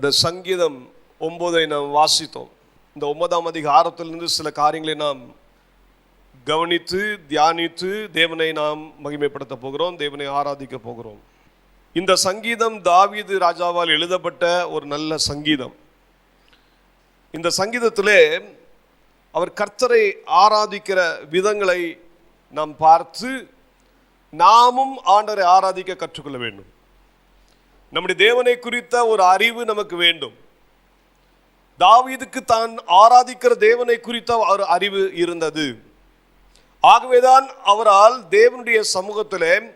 இந்த சங்கீதம் ஒம்போதை நாம் வாசித்தோம். இந்த ஒன்பதாம் அதிகாரத்திலிருந்து சில காரியங்களை நாம் கவனித்து தியானித்து தேவனை நாம் மகிமைப்படுத்த போகிறோம் தேவனை ஆராதிக்க போகிறோம். இந்த சங்கீதம் தாவீது ராஜாவால் எழுதப்பட்ட ஒரு நல்ல சங்கீதம். இந்த சங்கீதத்திலே அவர் கர்த்தரை ஆராதிக்கிற விதங்களை நாம் பார்த்து நாமும் ஆண்டரை ஆராதிக்க கற்றுக்கொள்ள வேண்டும். நம்முடைய தேவனை குறித்த ஒரு அறிவு நமக்கு வேண்டும். தாவீதுக்கு தான் ஆராதிக்கிற தேவனை குறித்த ஒரு அறிவு இருந்தது. ஆகவேதான் அவரால் தேவனுடைய சமூகத்தில்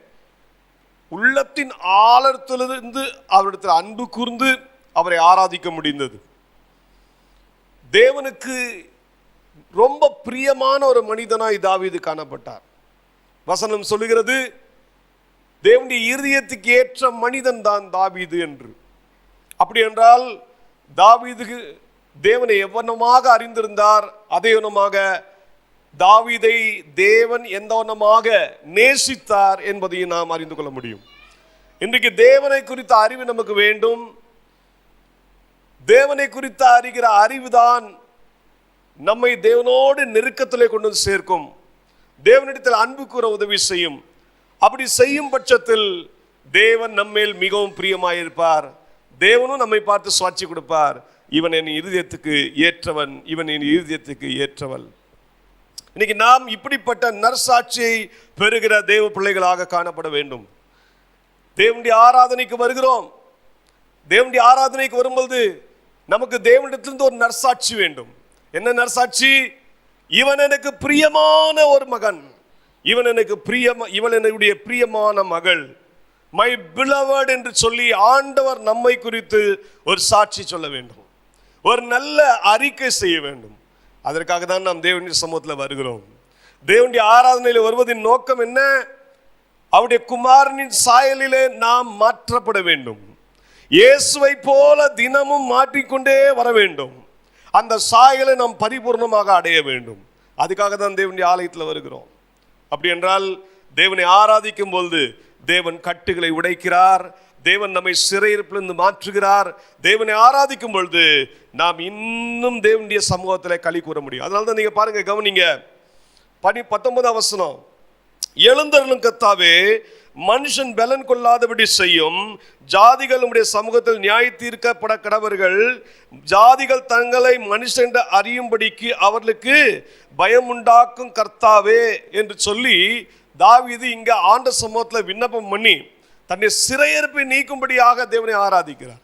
உள்ளத்தின் ஆழத்திலிருந்து அவரிடத்தில் அன்பு கூர்ந்து அவரை ஆராதிக்க முடிந்தது. தேவனுக்கு ரொம்ப பிரியமான ஒரு மனிதனாய் தாவீது காணப்பட்டார். வசனம் சொல்லுகிறது தேவனுடைய இருதயத்துக்கு ஏற்ற மனிதன் தான் தாவீது என்று. அப்படி என்றால் தாவீதுக்கு தேவனை எவ்வனமாக அறிந்திருந்தார் அதே வண்ணமாக தாவீதை தேவன் எந்த வண்ணமாக நேசித்தார் என்பதையும் நாம் அறிந்து கொள்ள முடியும். இன்றைக்கு தேவனை குறித்த அறிவு நமக்கு வேண்டும். தேவனை குறித்த அறிகிற அறிவுதான் நம்மை தேவனோடு நெருக்கத்திலே கொண்டு வந்து சேர்க்கும். தேவனிடத்தில் அன்பு கூற உதவி செய்யும். அப்படி செய்யும் பட்சத்தில் தேவன் நம்மேல் மிகவும் பிரியமாயிருப்பார். தேவனும் நம்மை பார்த்து சுவாட்சி கொடுப்பார். இவன் என் இருதயத்துக்கு ஏற்றவன் இவன் என் இருதயத்துக்கு ஏற்றவள். இன்னைக்கு நாம் இப்படிப்பட்ட நற்சாட்சியை பெறுகிற தேவ பிள்ளைகளாக காணப்பட வேண்டும். தேவனுடைய ஆராதனைக்கு வருகிறோம். தேவனுடைய ஆராதனைக்கு வரும்போது நமக்கு தேவனிடத்திலிருந்து ஒரு நற்சாட்சி வேண்டும். என்ன நற்சாட்சி? இவன் எனக்கு பிரியமான ஒரு மகன். இவன் எனக்கு பிரியம இவன் என்னுடைய பிரியமான மகள். மை பிளவர்ட் என்று சொல்லி ஆண்டவர் நம்மை குறித்து ஒரு சாட்சி சொல்ல வேண்டும். ஒரு நல்ல அறிக்கை செய்ய வேண்டும். அதற்காக தான் நாம் தேவனுடைய சமூகத்தில் வருகிறோம். தேவனுடைய ஆராதனையில் வருவதின் நோக்கம் என்ன? அவருடைய குமாரனின் சாயலிலே நாம் மாற்றப்பட வேண்டும். இயேசுவை போல தினமும் மாற்றிக்கொண்டே வர வேண்டும். அந்த சாயலை நாம் பரிபூர்ணமாக அடைய வேண்டும். அதுக்காக தான் தேவனுடைய ஆலயத்தில் வருகிறோம். அப்படி என்றால் தேவனை ஆராதிக்கும் பொழுது தேவன் கட்டுகளை உடைக்கிறார் தேவன் நம்மை சிறையிருப்பிலிருந்து மாற்றுகிறார். தேவனை ஆராதிக்கும் பொழுது நாம் இன்னும் தேவனுடைய சமூகத்தில் களி கூற முடியும். அதனால தான் நீங்கள் பாருங்கள் கவனிங்க. பனி பத்தொன்பது அவசரம் எழுந்தருளும் கத்தாவே மனுஷன் பலன் கொள்ளாதபடி செய்யும். ஜாதிகள் நம்முடைய சமூகத்தில் நியாய தீர்க்கப்பட கடவர்கள் ஜாதிகள் தங்களை மனுஷன் அறியும்படிக்கு அவர்களுக்கு பயம் உண்டாக்கும் கர்த்தாவே என்று சொல்லி தாவிது இங்கே ஆண்ட சமூகத்தில் விண்ணப்பம் பண்ணி தன்னை சிறையிருப்பை நீக்கும்படியாக தேவனை ஆராதிக்கிறார்.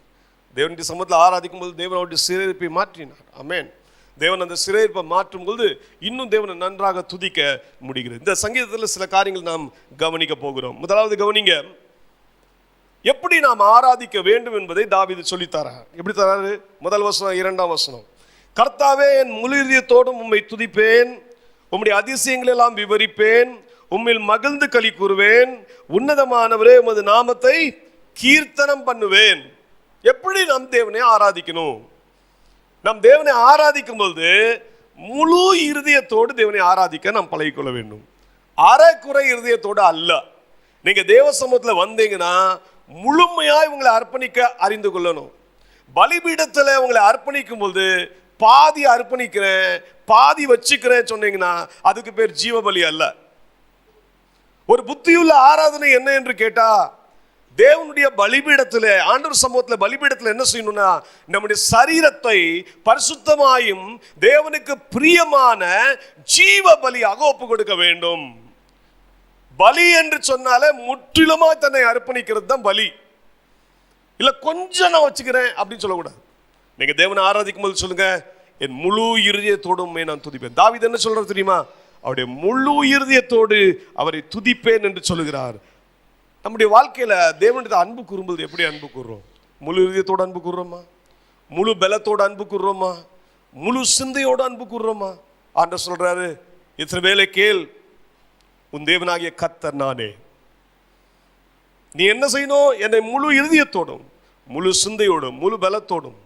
தேவனுடைய சமூகத்தில் ஆராதிக்கும் போது தேவனுடைய சிறையிருப்பை மாற்றினார். அமேன் தேவன் அந்த சிறையிருப்பை மாற்றும் பொழுது இன்னும் தேவனை நன்றாக துதிக்க முடிகிறது. இந்த சங்கீதத்தில் சில காரியங்கள் நாம் கவனிக்க போகிறோம். முதலாவது கவனிங்க எப்படி நாம் ஆராதிக்க வேண்டும் என்பதை தாவிது சொல்லித்தரார். எப்படி தராரு? முதல் வசனம் இரண்டாம் வசனம். கர்த்தாவே என் முழுதியத்தோடும் உம்மை துதிப்பேன். உம்முடைய அதிசயங்களை எல்லாம் விவரிப்பேன். உம்மில் மகிழ்ந்து களி கூறுவேன். உன்னதமானவரே உமது நாமத்தை கீர்த்தனம் பண்ணுவேன். எப்படி நம் தேவனை ஆராதிக்கணும்? நம் தேவனை ஆராதிக்கும் பொழுது முழு இருதயத்தோடு தேவனை ஆராதிக்க நாம் பழகிக்கொள்ள வேண்டும். அறக்குறை இருதயத்தோடு அல்ல. நீங்கள் தேவ சமூகத்தில் வந்தீங்கன்னா முழுமையாக இவங்களை அர்ப்பணிக்க அறிந்து கொள்ளணும். பலிபீடத்தில் உங்களை அர்ப்பணிக்கும் பொழுது பாதி அர்ப்பணிக்கிறேன் பாதி வச்சுக்கிறேன் சொன்னீங்கன்னா அதுக்கு பேர் ஜீவபலி அல்ல. ஒரு புத்தியுள்ள ஆராதனை என்ன என்று கேட்டால் தேவனுடைய பலிபீடத்தில் ஆண்டவர் சமூகத்தில் பலிபீடத்தில் என்ன செய்யணும்னா நம்முடைய சரீரத்தை பரிசுத்தமாயும் தேவனுக்கு பிரியமான ஜீவ பலியாக ஒப்பு கொடுக்க வேண்டும். பலி என்று சொன்னாலே முற்றிலுமா தன்னை அர்ப்பணிக்கிறது தான் பலி. இல்லை கொஞ்சம் நான் வச்சுக்கிறேன் அப்படின்னு சொல்லக்கூடாது. நீங்கள் தேவனை ஆராதிக்கும் போது சொல்லுங்க என் முழு இருதயத்தோடும் நான் துதிப்பேன். தாவித என்ன சொல்றது தெரியுமா? அவருடைய முழு இருதயத்தோடு அவரை துதிப்பேன் என்று சொல்லுகிறார். நம்முடைய வாழ்க்கையில் தேவனிடத்தில் அன்பு கூறும்போது எப்படி அன்பு கூறுறோம்? முழு இதயத்தோடு அன்பு கூறுறோமா? முழு பலத்தோடு அன்பு கூறுறோமா? முழு சிந்தையோடு அன்பு கூறுறோமா? ஆண்ட சொல்றாரு இத்தனை வேலை கேள் உன் தேவனாகிய கத்தர் நானே. நீ என்ன செய்யணும் என்னை முழு இருதயத்தோடும் முழு சிந்தையோடும் முழு பலத்தோடும்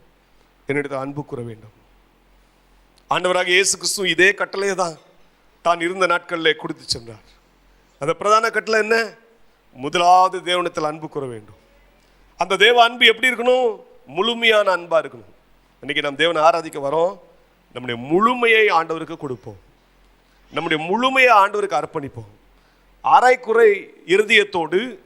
என்னிடத்தை அன்பு கூற வேண்டும். ஆண்டவராக இயேசு கிறிஸ்து இதே கட்டளையை தான் தான் இருந்த நாட்களில் கொடுத்து சென்றார். அந்த பிரதான கட்டளை என்ன? முதலாவது தேவனத்தில் அன்பு கூற வேண்டும். அந்த தேவ அன்பு எப்படி இருக்கணும்? முழுமையான அன்பாக இருக்கணும். இன்றைக்கி நம்ம தேவனை ஆராதிக்க வரோம். நம்முடைய முழுமையை ஆண்டவருக்கு கொடுப்போம். நம்முடைய முழுமையை ஆண்டவருக்கு அர்ப்பணிப்போம். அரைக்குறை இருதயத்தோடு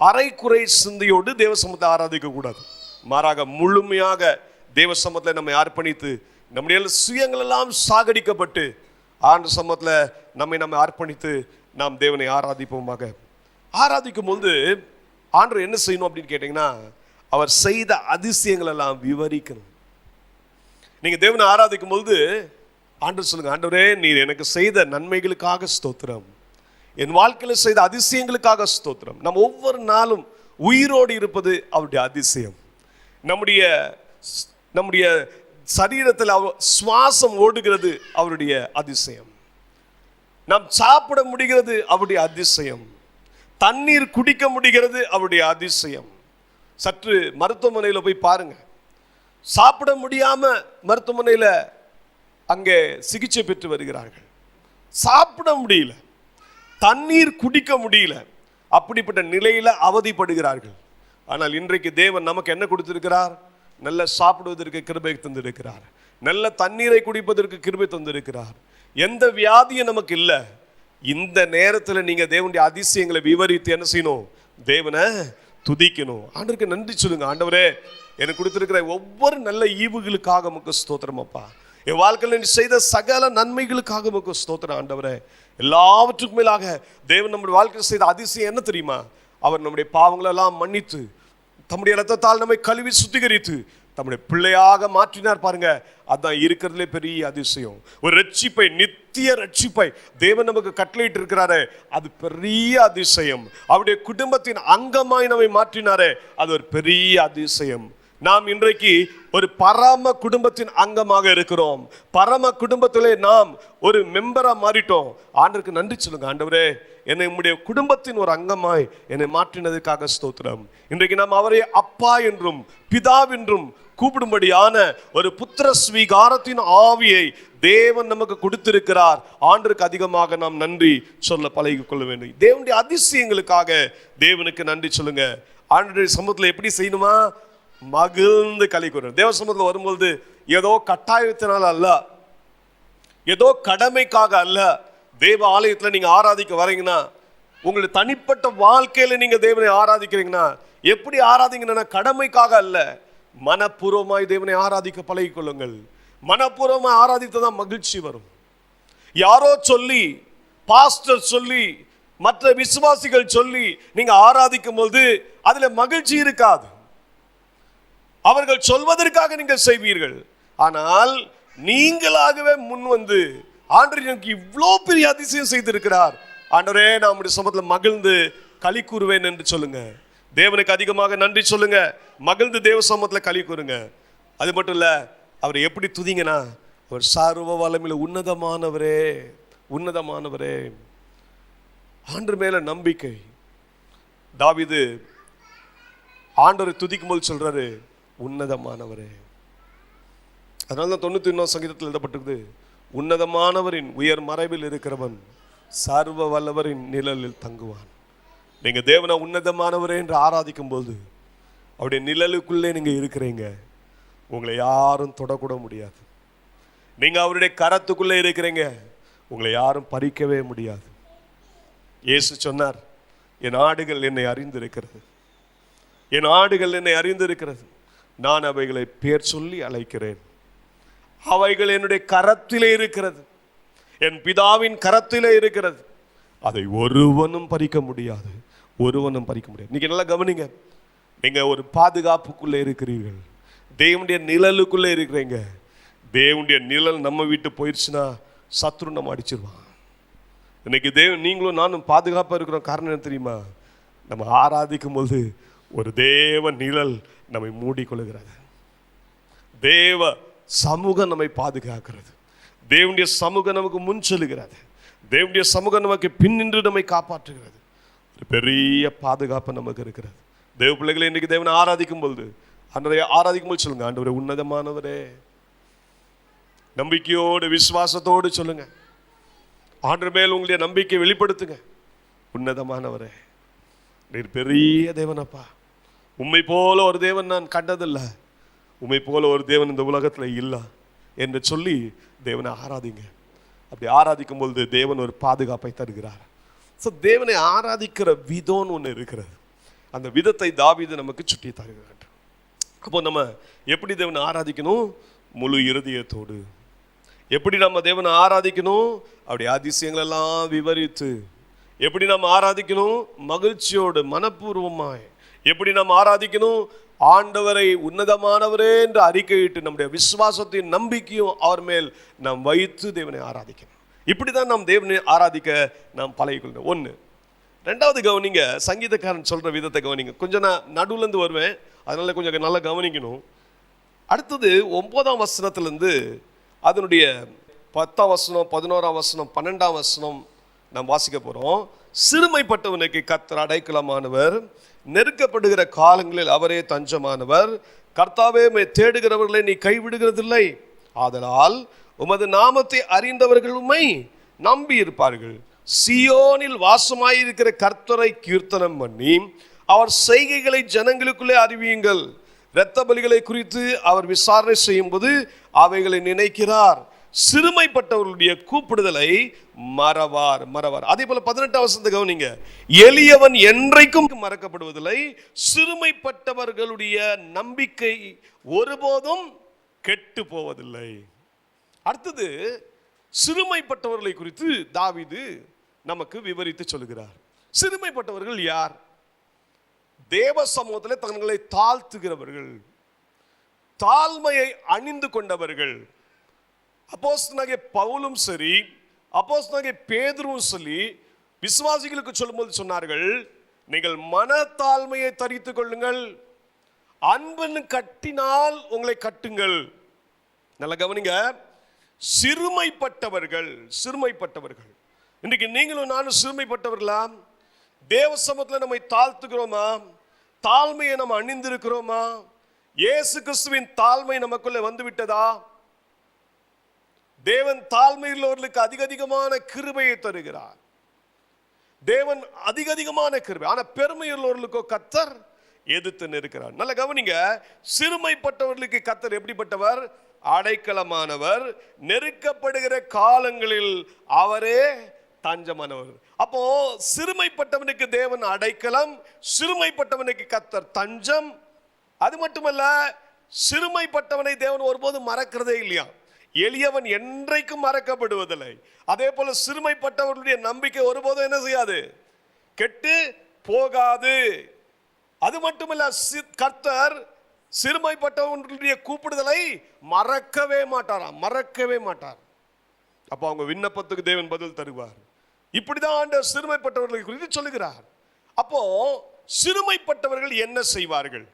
அரைக்குறை சிந்தையோடு தேவ சமத்தை ஆராதிக்க கூடாது. மாறாக முழுமையாக தேவ சமத்தில் நம்மை அர்ப்பணித்து நம்முடைய சுயங்கள் எல்லாம் சாகடிக்கப்பட்டு ஆண்டு சமத்தில் நம்மை நம்ம அர்ப்பணித்து நாம் தேவனை ஆராதிப்போமாக. ஆராதிக்கும் போது ஆண்டவர் என்ன செய்யணும் அப்படின்னு கேட்டிங்கன்னா அவர் செய்த அதிசயங்கள் எல்லாம் விவரிக்கணும். நீங்கள் தேவனை ஆராதிக்கும் போது ஆண்டவர் சொல்லுங்க ஆண்டவரே நீர் எனக்கு செய்த நன்மைகளுக்காக ஸ்தோத்திரம். என் வாழ்க்கையில் செய்த அதிசயங்களுக்காக ஸ்தோத்திரம். நம்ம ஒவ்வொரு நாளும் உயிரோடு இருப்பது அவருடைய அதிசயம். நம்முடைய நம்முடைய சரீரத்தில் அவ- சுவாசம் ஓடுகிறது அவருடைய அதிசயம். நாம் சாப்பிட முடிகிறது அவருடைய அதிசயம். தண்ணீர் குடிக்க முடிகிறது அவருடைய அதிசயம். சற்று மருத்துவமனையில் போய் பாருங்கள் சாப்பிட முடியாமல் மருத்துவமனையில் அங்கே சிகிச்சை பெற்று வருகிறார்கள். சாப்பிட முடியல. தண்ணீர் குடிக்க முடியல. அப்படிப்பட்ட நிலையில் அவதிப்படுகிறார்கள். ஆனால் இன்றைக்கு தேவன் நமக்கு என்ன கொடுத்திருக்கிறார்? நல்ல சாப்பிடுவதற்கு கிருபை தந்திருக்கிறார். நல்ல தண்ணீரை குடிப்பதற்கு கிருபை தந்திருக்கிறார். எந்த வியாதியும் நமக்கு இல்லை. இந்த நேரத்தில் நீங்கள் தேவனுடைய அதிசயங்களை விவரித்து என்ன செய்யணும்? தேவனை துதிக்கணும். ஆண்டவருக்கு நன்றி சொல்லுங்க. ஆண்டவரே எனக்கு கொடுத்துருக்கிற ஒவ்வொரு நல்ல ஈவுகளுக்காக நமக்கு ஸ்தோத்திரம் அப்பா. என் வாழ்க்கையில் நீ செய்த சகல நன்மைகளுக்காக நமக்கு ஸ்தோத்திரம் ஆண்டவரே. எல்லாவற்றுக்கும் மேலாக தேவன் நம்முடைய வாழ்க்கையில் செய்த அதிசயம் என்ன தெரியுமா? அவர் நம்முடைய பாவங்களெல்லாம் மன்னித்து தம்முடைய ரத்தத்தால் நம்மை கழுவி சுத்திகரித்து தம்முடைய பிள்ளையாக மாற்றினார் பாருங்க. அதான் இருக்கிறதுலே பெரிய அதிசயம். ஒரு ரட்சிப்பை நித்திய ரட்சிப்பை தேவன் நமக்கு கட்டளையிட்டு இருக்கிறாரே அது பெரிய அதிசயம். அவருடைய குடும்பத்தின் அங்கமாய் நம்மை மாற்றினாரு அது ஒரு பெரிய அதிசயம். நாம் இன்றைக்கு ஒரு பரம குடும்பத்தின் அங்கமாக இருக்கிறோம். பரம குடும்பத்திலே நாம் ஒரு மெம்பரா மாறிட்டோம். ஆண்டருக்கு நன்றி சொல்லுங்க ஆண்டவரே. என்னை உம்முடைய குடும்பத்தின் ஒரு அங்கமாய் என்னை மாற்றினதுக்காக ஸ்தோத்திரம். இன்றைக்கு நாம் அவரை அப்பா என்றும் பிதாவென்றும் கூப்பிடும்படியான ஒரு புத்திர ஸ்வீகாரத்தின் ஆவியை தேவன் நமக்கு கொடுத்திருக்கிறார். ஆண்டுக்கு அதிகமாக நாம் நன்றி சொல்ல பழகி கொள்ள வேண்டும். தேவனுடைய அதிசயங்களுக்காக தேவனுக்கு நன்றி சொல்லுங்க. ஆண்டுடைய சமூகத்தில் எப்படி செய்யணுமா? மகிழ்ந்து கலை கூறணும். தேவ சமூகத்தில் வரும்பொழுது ஏதோ கட்டாயத்தினால் அல்ல. ஏதோ கடமைக்காக அல்ல. தேவ ஆலயத்தில் நீங்கள் ஆராதிக்க வரீங்கன்னா உங்களுடைய தனிப்பட்ட வாழ்க்கையில் நீங்கள் தேவனை ஆராதிக்கிறீங்கன்னா எப்படி ஆராதிங்கன்னா கடமைக்காக அல்ல. மனப்பூர்வமாய் தேவனை ஆராதிக்க பழகிக்கொள்ளுங்கள். கொள்ளுங்கள் ஆராதித்து ஆராதித்ததான் மகிழ்ச்சி வரும். யாரோ சொல்லி பாஸ்டர் சொல்லி மற்ற விசுவாசிகள் சொல்லி நீங்க ஆராதிக்கும் போது அதுல மகிழ்ச்சி இருக்காது. அவர்கள் சொல்வதற்காக நீங்கள் செய்வீர்கள். ஆனால் நீங்களாகவே முன் வந்து ஆண்டவர் எனக்கு இவ்வளோ பெரிய அதிசயம் செய்திருக்கிறார். ஆண்டவரே நான் சமத்துல மகிழ்ந்து களி கூறுவேன் என்று சொல்லுங்க. தேவனுக்கு அதிகமாக நன்றி சொல்லுங்க. மகிழ்ந்து தேவ சமூகத்தில் கழி கூறுங்க. அது மட்டும் இல்லை அவர் எப்படி துதிங்கன்னா அவர் சார்வ வளமில் உன்னதமானவரே உன்னதமானவரே. ஆண்டு மேல நம்பிக்கை. தாவிது ஆண்டவரை துதிக்கும் போது சொல்றாரு உன்னதமானவரே. அதனால தான் தொண்ணூத்தி ஒன்றாம் சங்கீதத்தில் எழுதப்பட்டிருக்குது உன்னதமானவரின் உயர் மறைவில் இருக்கிறவன் சர்வ வல்லவரின் நிழலில் தங்குவான். நீங்க தேவனை உன்னதமானவரே என்று ஆராதிக்கும் போது அவருடைய நிழலுக்குள்ளே நீங்க இருக்கிறீங்க. உங்களை யாரும் தொடக்கூட முடியாது. நீங்க அவருடைய கரத்துக்குள்ளே இருக்கிறீங்க. உங்களை யாரும் பறிக்கவே முடியாது. இயேசு சொன்னார் என் ஆடுகள் என்னை அறிந்திருக்கிறது. என் ஆடுகள் என்னை அறிந்திருக்கிறது. நான் அவைகளை பேர் சொல்லி அழைக்கிறேன். அவைகள் என்னுடைய கரத்திலே இருக்கிறது. என் பிதாவின் கரத்திலே இருக்கிறது. அதை ஒருவனும் பறிக்க முடியாது ஒருவனும் பறிக்க முடியாது. இன்னைக்கு நல்லா கவனிங்க. நீங்கள் ஒரு பாதுகாப்புக்குள்ளே இருக்கிறீர்கள். தேவனுடைய நிழலுக்குள்ளே இருக்கிறீங்க. தேவனுடைய நிழல் நம்ம வீட்டு போயிடுச்சுன்னா சத்ரு நம்ம அடிச்சிருவான். இன்னைக்கு தேவன் நீங்களும் நானும் பாதுகாப்பாக இருக்கிறோம். காரணம் என்ன தெரியுமா? நம்ம ஆராதிக்கும் போது ஒரு தேவ நிழல் நம்மை மூடிக்கொள்கிறது. தேவ சமூகம் நம்மை பாதுகாக்கிறது. தேவனுடைய சமூகம் நமக்கு முன் செல்லுகிறது. தேவனுடைய சமூகம் நமக்கு பின்னின்று நம்மை காப்பாற்றுகிறது. ஒரு பெரிய பாதுகாப்பு நமக்கு இருக்கிறது. தேவ பிள்ளைகளை இன்னைக்கு தேவனை ஆராதிக்கும் பொழுது அன்றைய ஆராதிக்கும் போது சொல்லுங்க ஆண்டவரே உன்னதமானவரே. நம்பிக்கையோடு விசுவாசத்தோடு சொல்லுங்க. ஆண்டு மேல் உங்களுடைய நம்பிக்கை வெளிப்படுத்துங்க. உன்னதமானவரே. நீர் பெரிய தேவனப்பா. உண்மை போல ஒரு தேவன் நான் கண்டதில்லை. உண்மை போல ஒரு தேவன் இந்த உலகத்தில் இல்லை. என்று சொல்லி தேவனை ஆராதிங்க. அப்படி ஆராதிக்கும் பொழுது தேவன் ஒரு பாதுகாப்பை தருகிறார். ஸோ தேவனை ஆராதிக்கிற விதம்னு ஒன்று இருக்கிறது. அந்த விதத்தை தாவிது நமக்கு சுட்டி தருகிறார். அப்போ நம்ம எப்படி தேவனை ஆராதிக்கணும்? முழு இருதயத்தோடு. எப்படி நம்ம தேவனை ஆராதிக்கணும்? அப்படி அதிசயங்கள் எல்லாம் விவரித்து. எப்படி நம்ம ஆராதிக்கணும்? மகிழ்ச்சியோடு மனப்பூர்வமாய். எப்படி நம்ம ஆராதிக்கணும்? ஆண்டவரை உன்னதமானவரே என்று அறிக்கையிட்டு நம்முடைய விசுவாசத்தையும் நம்பிக்கையும் அவர் மேல் நாம் வைத்து தேவனை ஆராதிக்கணும் இப்படி தான் நாம் தேவனை ஆராதிக்க நாம் பழகிக்கொள்ளணும் ஒன்று ரெண்டாவது கவனிங்க சங்கீதக்காரன் சொல்கிற விதத்தை கவனிங்க. கொஞ்சம் நான் நடுவுலேருந்து வருவேன். அதனால கொஞ்சம் நல்லா கவனிக்கணும். அடுத்தது ஒன்பதாம் வசனத்துலேருந்து அதனுடைய பத்தாம் வசனம் பதினோராம் வசனம் பன்னெண்டாம் வசனம் நாம் வாசிக்க போகிறோம் சிறுமைப்பட்டவனுக்கு கத்தர் அடைக்கலமானவர். நெருக்கப்படுகிற காலங்களில் அவரே தஞ்சமானவர். கர்த்தாவே தேடுகிறவர்களை நீ கைவிடுகிறதில்லை. ஆதலால் உமது நாமத்தை அறிந்தவர்கள் உண்மை நம்பி இருப்பார்கள் சியோனில் வாசமாயிருக்கிற கர்த்தரை கீர்த்தனம் பண்ணி அவர் செய்கைகளை ஜனங்களுக்குள்ளே அறிவியுங்கள். இரத்த பலிகளை குறித்து அவர் விசாரணை செய்யும்போது அவைகளை நினைக்கிறார். சிறுமைப்பட்டவர்களுடைய கூப்பிடுதலை மறவார் மறவார். அதே போல பதினெட்டாம் வசந்த கவனிங்க. எளியவன் என்றைக்கும் மறக்கப்படுவதில்லை சிறுமைப்பட்டவர்களுடைய நம்பிக்கை ஒருபோதும் கெட்டு போவதில்லை. அடுத்தது சிறுமைப்பட்டவர்களை குறித்து தாவிது நமக்கு விவரித்து சொல்கிறார் சிறுமைப்பட்டவர்கள் யார்? தேவ சமூகத்தில் தங்களை தாழ்த்துகிறவர்கள் தாழ்மையை அணிந்து கொண்டவர்கள். அப்போஸ்தனாகிய பவுலும் சரி அப்போஸ்தனாகிய பேதுருவும் சொல்லி விசுவாசிகளுக்கு சொல்லும்போது சொன்னார்கள் நீங்கள் மனத்தாழ்மையை தரித்துக் கொள்ளுங்கள். அன்புன்னு கட்டினால் உங்களை கட்டுங்கள். நல்லா கவனிங்க. சிறுமைப்பட்டவர்கள் சிறுமைப்பட்டவர்கள். இன்றைக்கு நீங்களும் நானும் சிறுமைப்பட்டவர்களா? தேவ சமத்தில் நம்மை தாழ்த்துக்கிறோமா தாழ்மையை நம்ம அணிந்திருக்கிறோமா? இயேசு கிறிஸ்துவின் தாழ்மை நமக்குள்ளே வந்து தேவன் தேவன் தாழ்மையுள்ளவர்களுக்கு அதிக அதிகமான கிருபையை தருகிறார். தேவன் அதிக அதிகமான கிருபை. ஆனா பெருமையுள்ளவர்களுக்கோ கத்தர் எதிர்த்து நிற்கிறார். நல்ல கவனிங்க சிறுமைப்பட்டவர்களுக்கு கத்தர் எப்படிப்பட்டவர்? அடைக்கலமானவர். நெருக்கப்படுகிற காலங்களில் அவரே தஞ்சமானவர். அப்போ சிறுமைப்பட்டவனுக்கு தேவன் அடைக்கலம் சிறுமைப்பட்டவனுக்கு கத்தர் தஞ்சம். அது மட்டுமல்ல சிறுமைப்பட்டவனை தேவன் ஒருபோதும் மறக்கிறதே இல்லையா? எளியவன் என்றைக்கும் மறக்கப்படுவதில்லை. அதே போல சிறுமைப்பட்டவர்களுடைய நம்பிக்கை ஒருபோதும் என்ன செய்யாது? கெட்டு போகாது. அது மட்டுமல்ல சி- கர்த்தர் சிறுமைப்பட்டவர்களுடைய கூப்பிடுதலை மறக்கவே மாட்டாராம் மறக்கவே மாட்டார். அப்போ அவங்க விண்ணப்பத்துக்கு தேவன் பதில் தருவார். இப்படிதான் ஆண்டவர் சிறுமைப்பட்டவர்களை குறித்து சொல்லுகிறார். அப்போ சிறுமைப்பட்டவர்கள் என்ன செய்வார்கள்?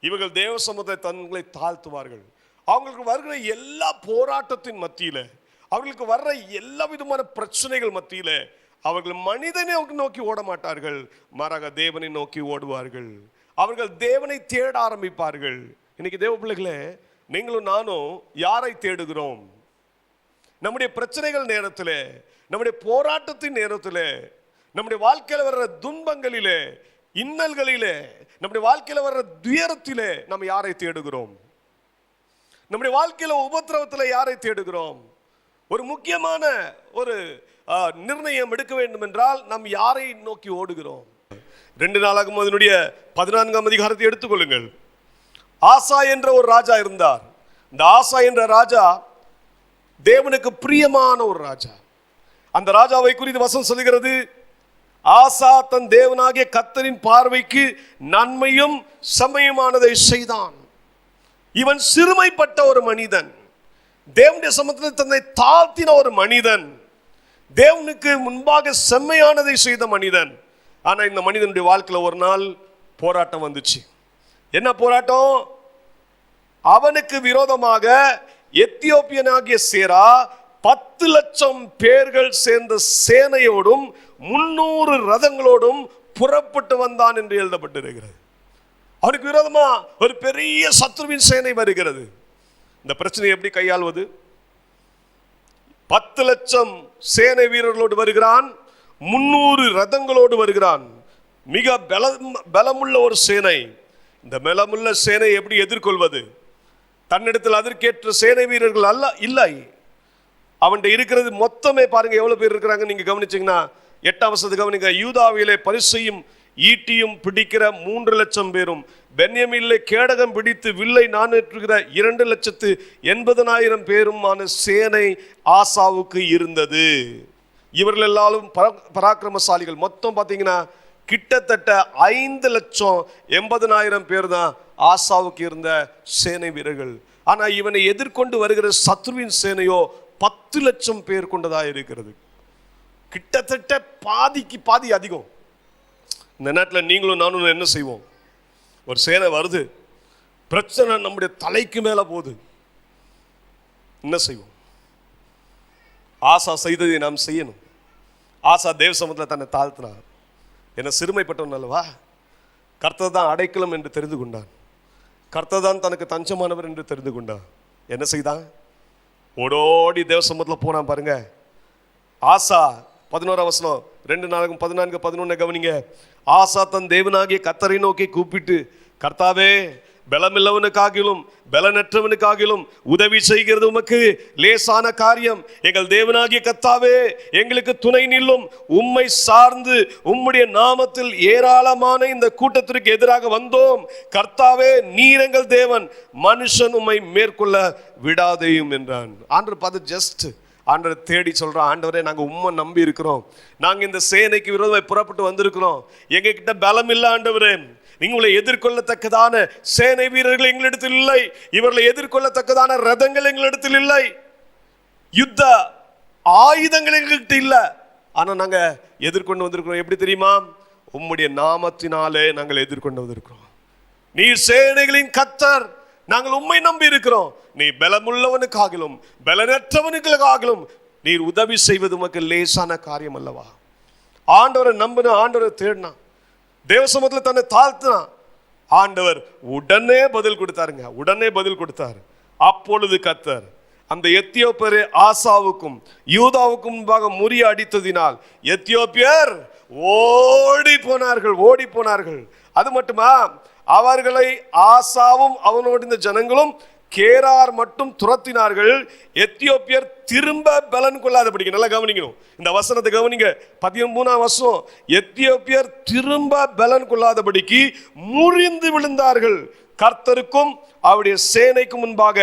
இவர்கள் தேவ சமுதாய தங்களை தாழ்த்துவார்கள். அவங்களுக்கு வருகிற எல்லா போராட்டத்தின் மத்தியில் அவர்களுக்கு வர்ற எல்லா விதமான பிரச்சனைகள் மத்தியில் அவர்கள் மனிதனை நோக்கி ஓட மாட்டார்கள். மாறாக தேவனை நோக்கி ஓடுவார்கள். அவர்கள் தேவனை தேட ஆரம்பிப்பார்கள். இன்னைக்கு தேவ பிள்ளைகளே நீங்களும் நானும் யாரை தேடுகிறோம்? நம்முடைய பிரச்சனைகள் நேரத்தில் நம்முடைய போராட்டத்தின் நேரத்தில் நம்முடைய வாழ்க்கையில் வர்ற துன்பங்களிலே இன்னல்களிலே நம்முடைய வாழ்க்கையில் வர்ற துயரத்திலே நம்ம யாரை தேடுகிறோம்? நம்முடைய வாழ்க்கையில் உபத்திரவத்தில் யாரை தேடுகிறோம்? ஒரு முக்கியமான ஒரு நிர்ணயம் எடுக்க வேண்டும் என்றால் நாம் யாரை நோக்கி ஓடுகிறோம்? ரெண்டு நாளாகும் அதனுடைய பதினான்காம் அதிகாரத்தை எடுத்துக்கொள்ளுங்கள். ஆசா என்ற ஒரு ராஜா இருந்தார். இந்த ஆசா என்ற ராஜா தேவனுக்கு பிரியமான ஒரு ராஜா. அந்த ராஜாவை குறித்து வசம் சொல்கிறது ஆசா தன் தேவனாகிய கத்தரின் பார்வைக்கு நன்மையும் சமயமானதை செய்தான். இவன் சிறுமைப்பட்ட ஒரு மனிதன். தேவனுடைய சமத்தில் தன்னை தாழ்த்தின ஒரு மனிதன். தேவனுக்கு முன்பாக செம்மையானதை செய்த மனிதன். ஆனால் இந்த மனிதனுடைய வாழ்க்கையில் ஒரு நாள் போராட்டம் வந்துச்சு. என்ன போராட்டம்? அவனுக்கு விரோதமாக எத்தியோப்பியனாகிய சேரா பத்து லட்சம் பேர்கள் சேர்ந்த சேனையோடும் முன்னூறு ரதங்களோடும் புறப்பட்டு வந்தான் என்று எழுதப்பட்டிருக்கிறது. அவனுக்கு விரோதமா ஒரு பெரிய சத்ருவின் சேனை வருகிறது. இந்த பிரச்சனையை எப்படி கையாள்வது? பத்து லட்சம் சேனை வீரர்களோடு வருகிறான் முன்னூறு ரதங்களோடு வருகிறான். மிக பலம் பலமுள்ள ஒரு சேனை. இந்த பலமுள்ள சேனை எப்படி எதிர்கொள்வது? தன்னிடத்தில் அதற்கேற்ற சேனை வீரர்கள் அல்ல இல்லை. அவன்கிட்ட இருக்கிறது மொத்தமே பாருங்க எவ்வளவு பேர் இருக்கிறாங்க நீங்க கவனிச்சிங்கன்னா எட்டாம் வருஷத்து கவனிங்க. யூதாவிலே பரிசையும் ஈட்டியும் பிடிக்கிற மூன்று லட்சம் பேரும் பென்யமில்லை கேடகம் பிடித்து வில்லை நானேற்றுகிற இரண்டு லட்சத்து எண்பதனாயிரம் பேருமான சேனை ஆசாவுக்கு இருந்தது. இவர்கள் எல்லாரும் பராக்கிரமசாலிகள். மொத்தம் பார்த்தீங்கன்னா கிட்டத்தட்ட ஐந்து லட்சம் எண்பதனாயிரம் பேர் தான் ஆசாவுக்கு இருந்த சேனை வீரர்கள். ஆனால் இவனை எதிர்கொண்டு வருகிற சத்ருவின் சேனையோ பத்து லட்சம் பேர் கொண்டதாக இருக்கிறது. கிட்டத்தட்ட பாதிக்கு பாதி அதிகம். இந்த நேரத்தில் நீங்களும் நானும் என்ன செய்வோம்? ஒரு சேனை வருது. பிரச்சனை நம்முடைய தலைக்கு மேலே போகுது. என்ன செய்வோம்? ஆசா செய்ததை நாம் செய்யணும். ஆசா தேவ சமத்தில் தன்னை தாழ்த்தினார். என்ன சிறுமைப்பட்டவன் அல்லவா? கர்த்தர் தான் அடைக்கலம் என்று தெரிந்து கொண்டான் கர்த்தர் தான் தனக்கு தஞ்சமானவர் என்று தெரிந்து கொண்டான் என்ன செய்தான்? ஓடோடி தேவ சமூகத்தில் போனான் பாருங்க. ஆசா பதினோராம் வசனம் ரெண்டு நாளுக்கும் பதினான்கு பதினொன்று கவனிங்க. ஆசா தன் தேவனாகிய கத்தரை நோக்கி கூப்பிட்டு கர்த்தாவே பலமில்லவனுக்காகிலும் பலனற்றவனுக்காகிலும் உதவி செய்கிறது உமக்கு. லேசான காரியம். எங்கள் தேவனாகிய கத்தாவே எங்களுக்கு துணை நில்லும். உம்மை சார்ந்து உம்முடைய நாமத்தில் ஏராளமான இந்த கூட்டத்திற்கு எதிராக வந்தோம். கர்த்தாவே நீர் எங்கள் தேவன். மனுஷன் உம்மை மேற்கொள்ள விடாதேயும் என்றான். ஆண்டு பார்த்து ஜஸ்ட் ஆண்டவர் தேடி சொல்கிறோம் ஆண்டவரே நாங்கள் உண்மை நம்பி இருக்கிறோம். நாங்கள் இந்த சேனைக்கு விரோதமாக புறப்பட்டு வந்திருக்கிறோம். எங்ககிட்ட பலம் இல்லை ஆண்டவரே. உங்களை எதிர்கொள்ளத்தக்கதான சேனை வீரர்கள் எங்களிடத்தில் இல்லை. இவர்களை எதிர்கொள்ளத்தக்கதான ரதங்கள் எங்களிடத்தில் இல்லை. யுத்த ஆயுதங்கள் எங்ககிட்ட இல்லை. ஆனால் நாங்கள் எதிர்கொண்டு வந்திருக்கிறோம். எப்படி தெரியுமா? உம்முடைய நாமத்தினாலே நாங்கள் எதிர்கொண்டு வந்திருக்கிறோம். நீர் சேனைகளின் கத்தர். நாங்கள் உண்மை நம்பி இருக்கிறோம். நீ பலமுள்ளவனுக்காகலும் பலனற்றவனுக்காகலும் நீர் உதவி செய்வது உமக்கு லேசான காரியம் அல்லவா ஆண்டவரை நம்பின ஆண்டவரை தேடினான் தேவசமத்தில் தன்னை தாழ்த்தினான் ஆண்டவர் உடனே பதில் கொடுத்தாருங்க. உடனே பதில் கொடுத்தார். அப்பொழுது கத்தர் அந்த எத்தியோப்பியரை ஆசாவுக்கும் யூதாவுக்கும் முன்பாக முறிய அடித்ததினால் எத்தியோப்பியர் ஓடி போனார்கள் ஓடி போனார்கள். அது மட்டுமா? அவர்களை ஆசாவும் அவனோடு இந்த ஜனங்களும் கேரார் மட்டும் துரத்தினார்கள். எத்தியோப்பியர் திரும்ப பலன் கொள்ளாதபடிக்கு நல்லா கவனிக்கணும். இந்த வசனத்தை கவனிங்க. பதிமூணாம் வருஷம் எத்தியோப்பியர் திரும்ப பலன் கொள்ளாதபடிக்கு முறிந்து விழுந்தார்கள். கர்த்தருக்கும் அவருடைய சேனைக்கு முன்பாக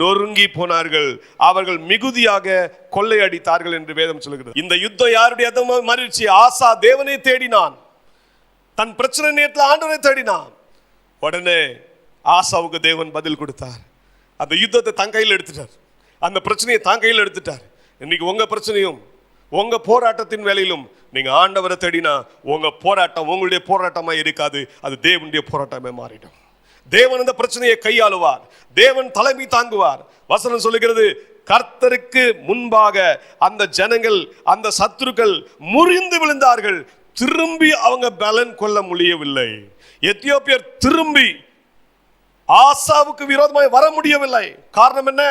நொறுங்கி போனார்கள். அவர்கள் மிகுதியாக கொள்ளையடித்தார்கள் என்று வேதம் சொல்கிறது இந்த யுத்தம் யாருடைய அதமா ஆசா தேவனை தேடினான். தன் பிரச்சனை நேரத்தில் ஆண்டவரை தேடினான். உடனே ஆசாவுக்கு தேவன் பதில் கொடுத்தார். அந்த யுத்தத்தை தன் கையில் எடுத்துட்டார். அந்த பிரச்சனையை தான் கையில் எடுத்துட்டார். இன்னைக்கு உங்கள் பிரச்சனையும் உங்கள் போராட்டத்தின் வேலையிலும் நீங்கள் ஆண்டவரை தேடினா உங்கள் போராட்டம் உங்களுடைய போராட்டமாக இருக்காது. அது தேவனுடைய போராட்டமே மாறிடும். தேவன் அந்த பிரச்சனையை கையாளுவார். தேவன் தலைமை தாங்குவார். வசனம் சொல்லுகிறது கர்த்தருக்கு முன்பாக அந்த ஜனங்கள் அந்த சத்துருக்கள் முறிந்து விழுந்தார்கள். திரும்பி அவங்க பலன் கொள்ள முடியவில்லை. எத்தியோப்பியர் திரும்பி ஆசாவுக்கு விரோதமாய் வர முடியவில்லை. காரணம் என்ன?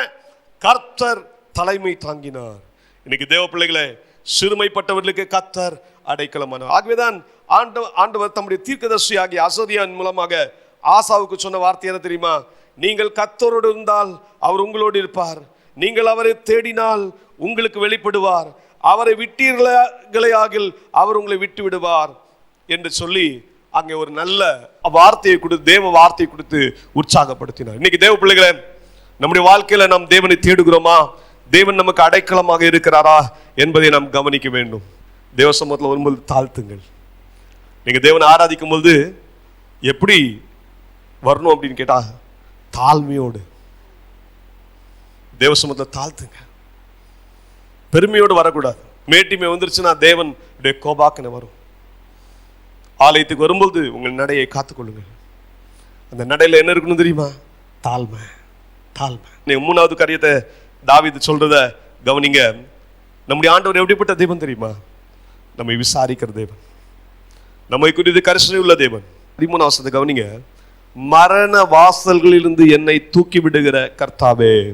கர்த்தர் தலைமை தாங்கினார். இன்னைக்கு தேவ பிள்ளைகளே சிறுமைப்பட்டவர்களுக்கு கர்த்தர் அடைக்கலமானார். ஆகவேதான் ஆண்டவர் ஆண்டவர் தம்முடைய தீர்க்கதர்சி ஆகிய அசோதியான் மூலமாக ஆசாவுக்கு சொன்ன வார்த்தை என்ன தெரியுமா? நீங்கள் கத்தரோடு இருந்தால் அவர் உங்களோடு இருப்பார். நீங்கள் அவரை தேடினால் உங்களுக்கு வெளிப்படுவார். அவரை விட்டீர்களே ஆகில் அவர் உங்களை விட்டு விடுவார் என்று சொல்லி அங்கே ஒரு நல்ல வார்த்தையை கொடுத்து தேவ வார்த்தையை கொடுத்து உற்சாகப்படுத்தினார். இன்னைக்கு தேவ பிள்ளைகளே நம்முடைய வாழ்க்கையில நாம் தேவனை தேடுகிறோமா? தேவன் நமக்கு அடைக்கலமாக இருக்கிறாரா என்பதை நாம் கவனிக்க வேண்டும். தேவ சமூகத்தில் வரும்போது தாழ்த்துங்கள். நீங்க தேவனை ஆராதிக்கும் போது எப்படி வரணும் அப்படின்னு கேட்டா தாழ்மையோடு. தேவ சமூகத்தில் தாழ்த்துங்க. பெருமையோடு வரக்கூடாது. மேட்டிமை வந்துருச்சுன்னா தேவன் கோபாக்கனை வரும். ஆலயத்துக்கு வரும்போது உங்கள் நடையை காத்துக்கொள்ளுங்கள் அந்த நடையில் என்ன இருக்கணும் தெரியுமா? தாழ்மை. தாழ்மை. நீ மூணாவது காரியத்தை தாவிது சொல்றத கவனிங்க. நம்முடைய ஆண்டவர் எப்படிப்பட்ட தெய்வம் தெரியுமா? நம்மை விசாரிக்கிற தேவன். நம்மை குறித்து கரிசனை உள்ள தேவன். பதிமூணு அவசரத்தை கவனிங்க. மரண வாசல்களிலிருந்து என்னை தூக்கி விடுகிற கர்த்தாவே.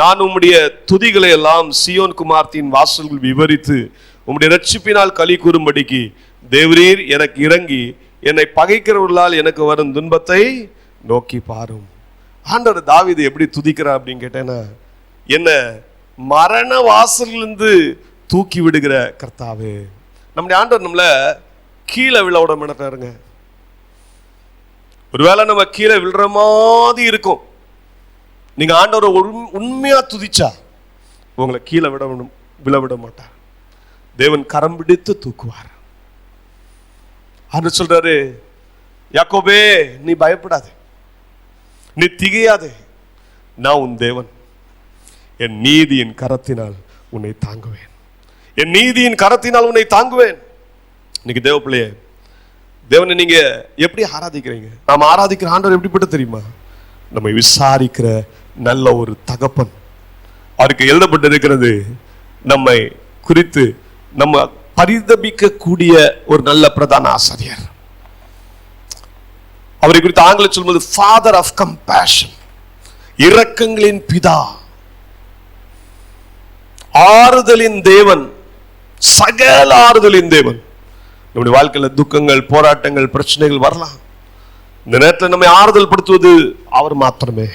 நான் உம்முடைய துதிகளை எல்லாம் சியோன் குமார்த்தியின் வாசல்கள் விவரித்து உம்முடைய ரட்சிப்பினால் களி கூறும்படிக்கு தேவரீர் எனக்கு இறங்கி என்னை பகைக்கிறவர்களால் எனக்கு வரும் துன்பத்தை நோக்கி பாரும். ஆண்டவர் தாவீது எப்படி துதிக்கிறார் அப்படின்னு கேட்டேன்னா என்ன மரண வாசல்லிருந்து தூக்கி விடுகிற கர்த்தாவே. நம்முடைய ஆண்டவர் நம்மளை கீழே விழ விட மாட்டாருங்க. ஒருவேளை நம்ம கீழே விழுற மாதிரி இருக்கும். நீங்க ஆண்டவரை உண்மையாக உண்மையா துதிச்சா உங்களை கீழே விட விடும் விழ விட மாட்டார் தேவன் கரம் பிடித்து தூக்குவார். ஆண்டவர் சொல்றாரு யாக்கோபே நீ பயப்படாதே. நீ திகையாதே. நான் உன் தேவன். என் நீதியின் கரத்தினால் உன்னை தாங்குவேன். என் நீதியின் கரத்தினால் உன்னை தாங்குவேன். இன்னைக்கு தேவ பிள்ளையே தேவனை நீங்க எப்படி ஆராதிக்கிறீங்க? நாம் ஆராதிக்கிற ஆண்டவர் எப்படிப்பட்ட தெரியுமா? நம்மை விசாரிக்கிற நல்ல ஒரு தகப்பன். அவருக்கு எழுதப்பட்டிருக்கிறது நம்மை குறித்து நம்ம பரிதபிக்க கூடிய ஒரு நல்ல பிரதான ஆசிரியர். அவரை குறித்து ஆங்கில சொல்வது ஃபாதர் ஆஃப் கம்பேஷன் இரக்கங்களின் பிதா ஆறுதலின் தேவன் சகல ஆறுதலின் தேவன். நம்முடைய வாழ்க்கையில துக்கங்கள் போராட்டங்கள் பிரச்சனைகள் வரலாம். இந்த நேரத்தில் நம்மை ஆறுதல் படுத்துவது அவர் மாத்திரமே.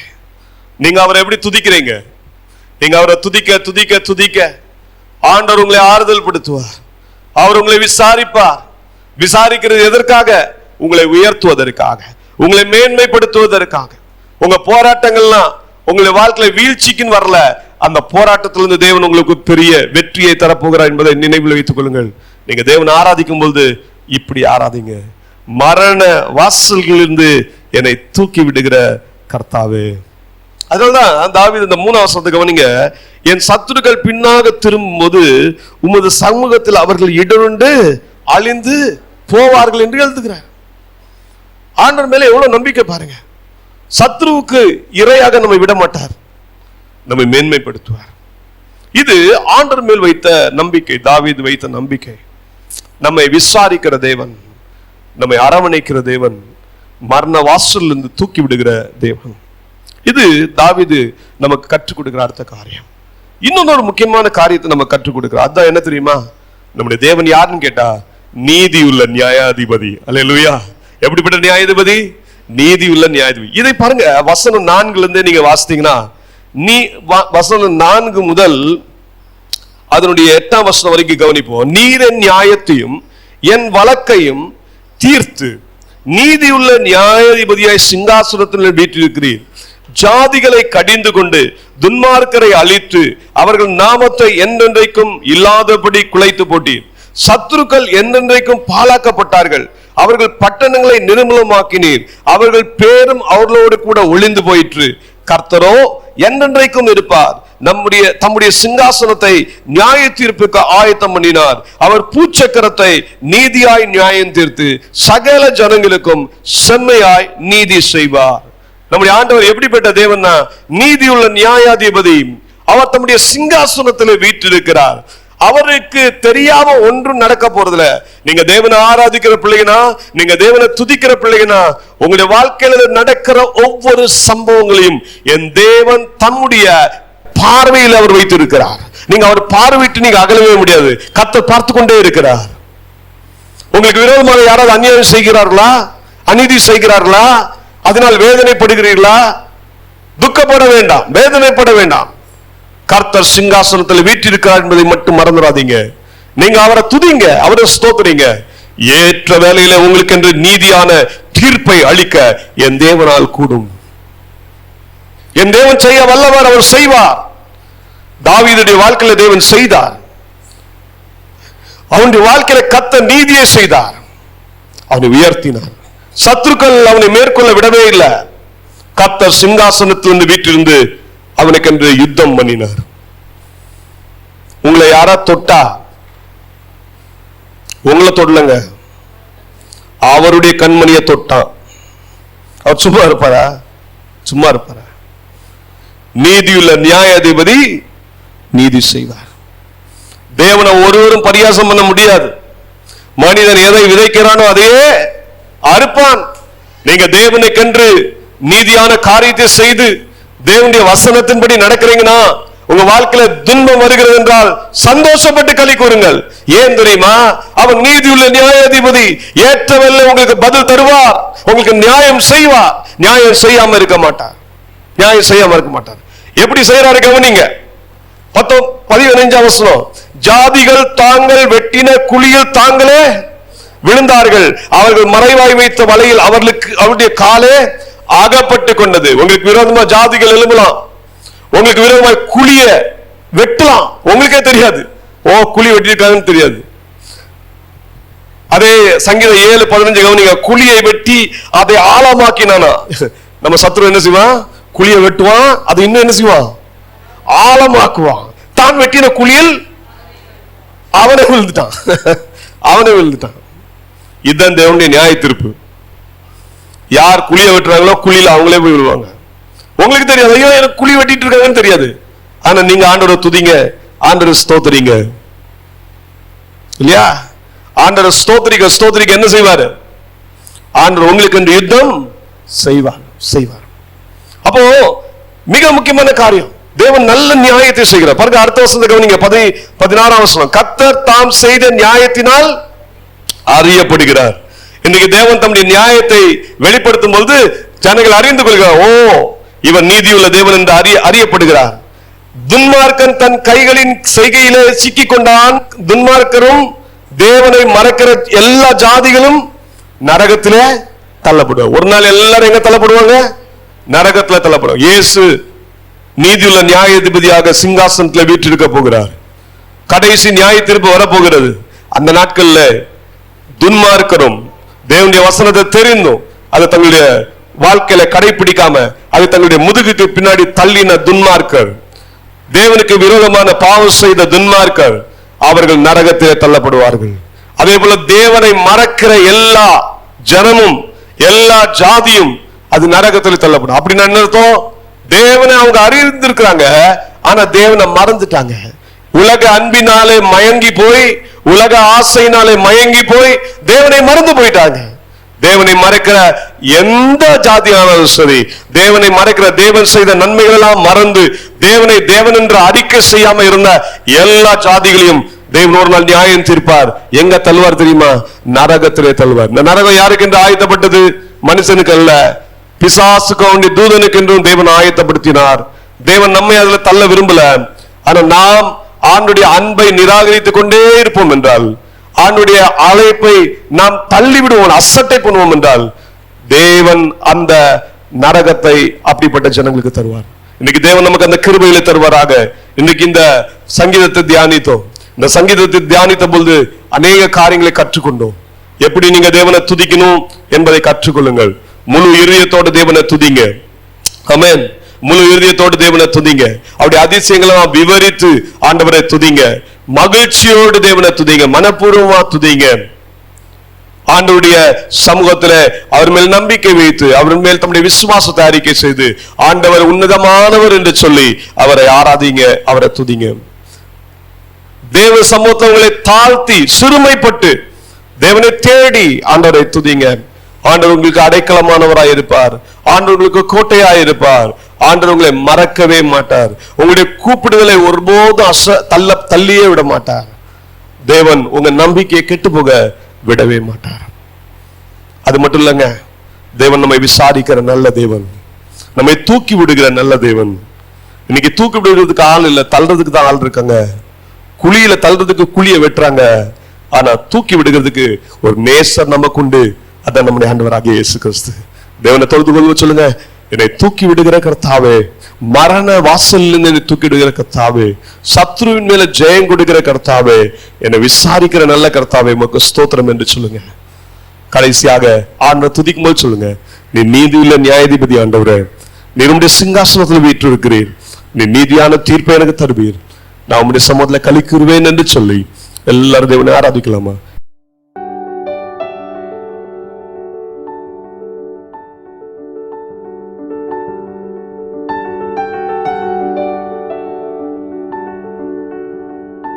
நீங்க அவரை எப்படி துதிக்கிறீங்க? நீங்க அவரை துதிக்க துதிக்க துதிக்க. ஆண்டவர் உங்களை ஆறுதல் படுத்துவார் அவர் உங்களை விசாரிப்பார். விசாரிக்கிறது எதற்காக? உங்களை உயர்த்துவதற்காக. உங்களை மேன்மைப்படுத்துவதற்காக. உங்க போராட்டங்கள்லாம் உங்களுடைய வாழ்க்கையில வீழ்ச்சிக்குன்னு வரல. அந்த போராட்டத்திலிருந்து தேவன் உங்களுக்கு பெரிய வெற்றியை தரப்போகிறார் என்பதை நினைவில் வைத்துக் கொள்ளுங்கள். நீங்க தேவன் ஆராதிக்கும் பொழுது இப்படி ஆராதிங்க. மரண வாசல்களிலிருந்து என்னை தூக்கி விடுகிற கர்த்தாவே. அதனால்தான் தாவீது இந்த மூணாவது கவனிங்க. என் சத்துருக்கள் பின்னாக திரும்பும்போது உமது சமூகத்தில் அவர்கள் இடருண்டு அழிந்து போவார்கள் என்று எழுதுகிறார். ஆண்டவர் மேலே எவ்வளவு நம்பிக்கை பாருங்க. சத்ருவுக்கு இரையாக நம்மை விட மாட்டார் நம்மை மேன்மைப்படுத்துவார். இது ஆண்டர் மேல் வைத்த நம்பிக்கை தாவீது வைத்த நம்பிக்கை. நம்மை விசாரிக்கிற தேவன் நம்மை அரவணைக்கிற தேவன் மரண வாசலில் இருந்து தூக்கி விடுகிற தேவன். இது தாவிது நமக்கு கற்றுக் கொடுக்குற அடுத்த காரியம். இன்னொன்னு ஒரு முக்கியமான காரியத்தை நம்ம கற்றுக் கொடுக்குறோம். அதான் என்ன தெரியுமா? நம்முடைய தேவன் யாருன்னு கேட்டா நீதி உள்ள நியாயாதிபதி. அல்லேலூயா. எப்படிப்பட்ட நியாயாதிபதி? நீதி உள்ள நியாயாதிபதி. இதை பாருங்க வசனம் நான்குல இருந்தே நீங்க வாசித்தீங்கன்னா நீ வ- வசனம் நான்கு முதல் அதனுடைய எட்டாம் வசனம் வரைக்கும் கவனிப்போம். நீர் நியாயத்தையும் என் வழக்கையும் தீர்த்து நீதியுள்ள நியாயாதிபதியாய் சிங்காசுரத்தில் வீற்றிருக்கிறீர். ஜாதிகளை கடிந்து கொண்டு துன்மார்க்கரை அழித்து அவர்கள் நாமத்தை என்றென்றைக்கும் இல்லாதபடி குலைத்து போட்டீர் சத்துருக்கள் என்றென்றைக்கும் பாழாக்கப்பட்டார்கள். அவர்கள் பட்டணங்களை நிர்மூலமாக்கினீர். அவர்கள் பேரும் அவர்களோடு கூட ஒளிந்து போயிற்று. கர்த்தரோ என்றென்றைக்கும் இருப்பார். நம்முடைய தம்முடைய சிங்காசனத்தை நியாய தீர்ப்புக்கு ஆயத்தம் பண்ணினார். அவர் பூச்சக்கரத்தை நீதியாய் நியாயம் தீர்த்து சகல ஜனங்களுக்கும் செம்மையாய் நீதி செய்வார். நம்முடைய ஆண்டவர் எப்படிப்பட்ட தேவன்னா? நீதியுள்ள நியாயாதிபதி. அவர் தம்முடைய சிங்காசனத்தில் வீற்றிருக்கிறார். அவருக்கு தெரியாம ஒன்றும் நடக்க போறதுல நீங்க தேவனை ஆராதிக்கிற பிள்ளைகனா நீங்க தேவனை துதிக்கிற பிள்ளைகனா உங்களுடைய வாழ்க்கையில நடக்கிற ஒவ்வொரு சம்பவங்களையும் என் தேவன் தம்முடைய பார்வையில் அவர் வைத்திருக்கிறார். நீங்க அவர் பார்வையிட்டு நீங்க அகலவே முடியாது. கத்த பார்த்து கொண்டே இருக்கிறார். உங்களுக்கு விரோதமாக யாராவது அநியாயம் செய்கிறார்களா? அநீதி செய்கிறார்களா? அதனால் வேதனைப்படுகிறீர்களா துக்கப்பட வேண்டாம் வேதனைப்பட வேண்டாம் கர்த்தர் சிங்காசனத்தில் வீட்டிருக்கிறார் என்பதை மட்டும் மறந்துடாதீங்க நீங்க அவரை துதிங்க அவரை ஸ்தோத்துறீங்க ஏற்ற வேலையில உங்களுக்கு என்று நீதியான தீர்ப்பை அளிக்க என் தேவனால் கூடும் என் தேவன் செய்ய வல்லவர் அவர் செய்வார் தாவீதுடைய வாழ்க்கையில தேவன் செய்தார் அவனுடைய வாழ்க்கையில கத்த நீதியை செய்தார் அவனை உயர்த்தினார் சத்துருக்கள் அவனை மேற்கொள்ள விடவே இல்லை. கத்தர் சிங்காசனத்திலிருந்து வீட்டிலிருந்து அவனுக்கு என்று யுத்தம் பண்ணினார். உங்களை யாரா தொட்டா? உங்களை தொடலங்க. அவருடைய கண்மணியை தொட்டான். அவர் சும்மா இருப்பாரா? சும்மா இருப்பாரா? நீதியுள்ள நியாயாதிபதி நீதி செய்வார். தேவனை ஒருவரும் பரியாசம் பண்ண முடியாது. மனிதன் எதை விதைக்கிறானோ அதையே அறுப்பான். நீங்க தேவனை கன்று நீதியான காரியத்தை செய்து தேவனுடைய வசனத்தின்படி நடக்கிறீங்கன்னா உங்க வாழ்க்கையில துன்பம் வருகிறது என்றால் சந்தோஷப்பட்டு களி கூறுங்கள். ஏன் தெரியுமா? அவன் நீதியுள்ள நியாயாதிபதி ஏற்றவல்ல உங்களுக்கு பதில் தருவார் உங்களுக்கு நியாயம் செய்வார் நியாயம் செய்யாம இருக்க மாட்டார் நியாயம் செய்யாம இருக்க மாட்டார் எப்படி செய்யறாரு கவனிங்க. பத்தோ பதினஞ்சாம் வசனம். ஜாதிகள் தாங்கள் வெட்டின குழியில் தாங்களே விழுந்தார்கள். அவர்கள் மறைவாய் வைத்த வலையில் அவர்களுக்கு அவருடைய காலே அகப்பட்டு கொண்டது. உங்களுக்கு விரோதமா ஜாதிகள் எழும்பலாம். உங்களுக்கு விரோதமா குழிய வெட்டலாம். உங்களுக்கே தெரியாது. ஓ குழி வெட்டியிருக்காங்கன்னு தெரியாது. அதே சங்கீத ஏழு பதினஞ்சு கவனிங்க. குழியை வெட்டி அதை ஆழமாக்கினானா? நம்ம சத்ரு என்ன செய்வான்? குழியை வெட்டுவான். அது இன்னும் என்ன செய்வான்? ஆழமாக்குவான். தான் வெட்டின குழியில் அவனை விழுந்துட்டான். அவனை விழுந்துட்டான். இதுதான் தேவனுடைய நியாய தீர்ப்பு யார் குழியை வெட்டுறாங்களோ குழியில் அவங்களே போய் விழுவாங்க. உங்களுக்கு தெரியாது. ஐயோ எனக்கு குழி வெட்டிட்டு இருக்காங்கன்னு தெரியாது. ஆனா நீங்க ஆண்டவரை துதிங்க. ஆண்டவரை ஸ்தோத்திரிங்க. இல்லையா? ஆண்டவரை ஸ்தோத்திரிக்க ஸ்தோத்திரிக்க என்ன செய்வாரு? ஆண்டவர் உங்களுக்கு என்று யுத்தம் செய்வார் செய்வார். அப்போ மிக முக்கியமான காரியம். தேவன் நல்ல நியாயத்தை செய்கிறார். பாருங்க அடுத்த வருஷத்துக்கு கவனிங்க. பதி பதினாறாம் வருஷம் கத்தர் தாம் செய்த நியாயத்தினால் அறியப்படுகிறார். இன்னைக்கு தேவன் தம்முடைய நியாயத்தை வெளிப்படுத்தும் பொழுது ஜனங்கள் அறிந்து கொள்கிறார். ஓ இவன் நீதியுள்ள தேவன் என்று அறிய அறியப்படுகிறார். துன்மார்க்கன் தன் கைகளின் செய்கையிலே சிக்கிக் கொண்டான் துன்மார்க்கரும் தேவனை மறக்கிற எல்லா ஜாதிகளும் நரகத்திலே தள்ளப்படுவார். ஒரு நாள் எல்லாரும் எங்க தள்ளப்படுவாங்க? நரகத்துல தள்ளப்படும் இயேசு நீதியுள்ள நியாயாதிபதியாக சிங்காசனத்தில் வீற்றிருக்க போகிறார். கடைசி நியாய தீர்ப்பு வரப்போகிறது. அந்த நாட்கள்ல துன்மார்க்கரும் தேவனுடைய வசனத்தை தெரிந்தும் அதை தங்களுடைய வாழ்க்கையில கடைபிடிக்காம அதை தங்களுடைய முதுகுக்கு பின்னாடி தள்ளின துன்மார்க்கர் தேவனுக்கு விரோதமான பாவம் செய்த துன்மார்க்கர் அவர்கள் நரகத்திலே தள்ளப்படுவார்கள். அதே போல தேவனை மறக்கிற எல்லா ஜனமும் எல்லா ஜாதியும் அது நரகத்தில் தள்ளப்படும். அப்படின்னா என்ன அர்த்தம் தேவனை அவங்க அறிந்திருக்கிறாங்க ஆனா தேவனை மறந்துட்டாங்க. உலக அன்பினாலே மயங்கி போய் உலக ஆசையினாலே மயங்கி போய் தேவனை மறந்து போயிட்டாங்க. தேவனை மறைக்கிற எந்த ஜாதியானாலும் சரி தேவனை மறைக்கிற தேவன் செய்த நன்மைகள் எல்லாம் மறந்து தேவனை தேவன் என்று அறிக்கை செய்யாம இருந்த எல்லா ஜாதிகளையும் தேவன் ஒரு நாள் நியாயம் தீர்ப்பார். எங்க தள்ளுவார் தெரியுமா? நரகத்திலே தள்ளுவார். இந்த நரகம் யாருக்கு என்று ஆயத்தப்பட்டது? மனுஷனுக்கு அல்ல. பிசாசுக்கு அவனுடைய தூதனுக்கு என்றும் தேவன் ஆயத்தப்படுத்தினார். தேவன் நம்மை அதுல தள்ள விரும்பல. ஆனா நாம் ஆண்டுடைய அன்பை நிராகரித்துக் கொண்டே இருப்போம் என்றால் ஆண்டுடைய அழைப்பை நாம் தள்ளிவிடுவோம் அசட்டை பண்ணுவோம் என்றால் தேவன் அந்த நரகத்தை அப்படிப்பட்ட ஜனங்களுக்கு தருவார். இன்னைக்கு தேவன் நமக்கு அந்த கிருபையில தருவாராக. இன்னைக்கு இந்த சங்கீதத்தை தியானித்தோம். இந்த சங்கீதத்தை தியானித்த பொழுது அநேக காரியங்களை கற்றுக்கொண்டோம். எப்படி நீங்க தேவனை துதிக்கணும் என்பதை கற்றுக்கொள்ளுங்கள். முழு இருதயத்தோட தேவனை துதிங்க. அமேன் முழு இருதயத்தோடு தேவனை துதிங்க. அப்படி அதிசயங்களை விவரித்து ஆண்டவரை துதிங்க. மகிழ்ச்சியோடு தேவனை துதிங்க. மனப்பூர்வமா துதிங்க. ஆண்டவருடைய சமூகத்துல அவர் மேல் நம்பிக்கை வைத்து அவர் மேல் தம்முடைய விசுவாசத்தை அறிக்கை செய்து ஆண்டவர் உன்னதமானவர் என்று சொல்லி அவரை ஆராதிங்க அவரை துதிங்க. தேவ சமூகத்தவங்களை தாழ்த்தி சிறுமைப்பட்டு தேவனை தேடி ஆண்டவரை துதிங்க. ஆண்டவர் உங்களுக்கு அடைக்கலமானவராய் இருப்பார். ஆண்டவர்களுக்கு கோட்டையாய் இருப்பார். ஆண்டவர் உங்களை மறக்கவே மாட்டார். உங்களுடைய கூப்பிடுதலை ஒருபோதும் அச தள்ள தள்ளியே விட மாட்டார். தேவன் உங்க நம்பிக்கையை கெட்டு போக விடவே மாட்டார். அது மட்டும் இல்லைங்க. தேவன் நம்மை விசாரிக்கிற நல்ல தேவன். நம்மை தூக்கி விடுகிற நல்ல தேவன். இன்னைக்கு தூக்கி விடுறதுக்கு ஆள் இல்லை தள்ளுறதுக்கு தான் ஆள் இருக்காங்க. குழியில தள்ளுறதுக்கு குழியை வெட்டுறாங்க. ஆனா தூக்கி விடுகிறதுக்கு ஒரு நேசர் நமக்கு உண்டு அதான் நம்முடைய ஆண்டவராகிய இயேசு கிறிஸ்து. தேவனை தொழுது கொள்வ சொல்லுங்க. என்னை தூக்கி விடுகிற கர்த்தாவே மரண வாசலில் என்னை தூக்கி விடுகிற கர்த்தாவே சத்ருவின் மேல ஜெயம் கொடுக்கிற கர்த்தாவே என்னை விசாரிக்கிற நல்ல கர்த்தாவே உமக்கு ஸ்தோத்திரம் என்று சொல்லுங்க. கடைசியாக ஆண்டவர் துதிக்கும் போது சொல்லுங்க நீ நீதியுள்ள நியாயாதிபதி ஆண்டவரே நீ உடைய சிங்காசனத்தில் வீட்டு இருக்கிறீர் நீ நீதியான தீர்ப்பை எனக்கு தருவீர். நான் உடைய சமூகத்தில் கழிக்குருவேன் என்று சொல்லி எல்லாரும் தேவனை ஆராதிக்கலாமா?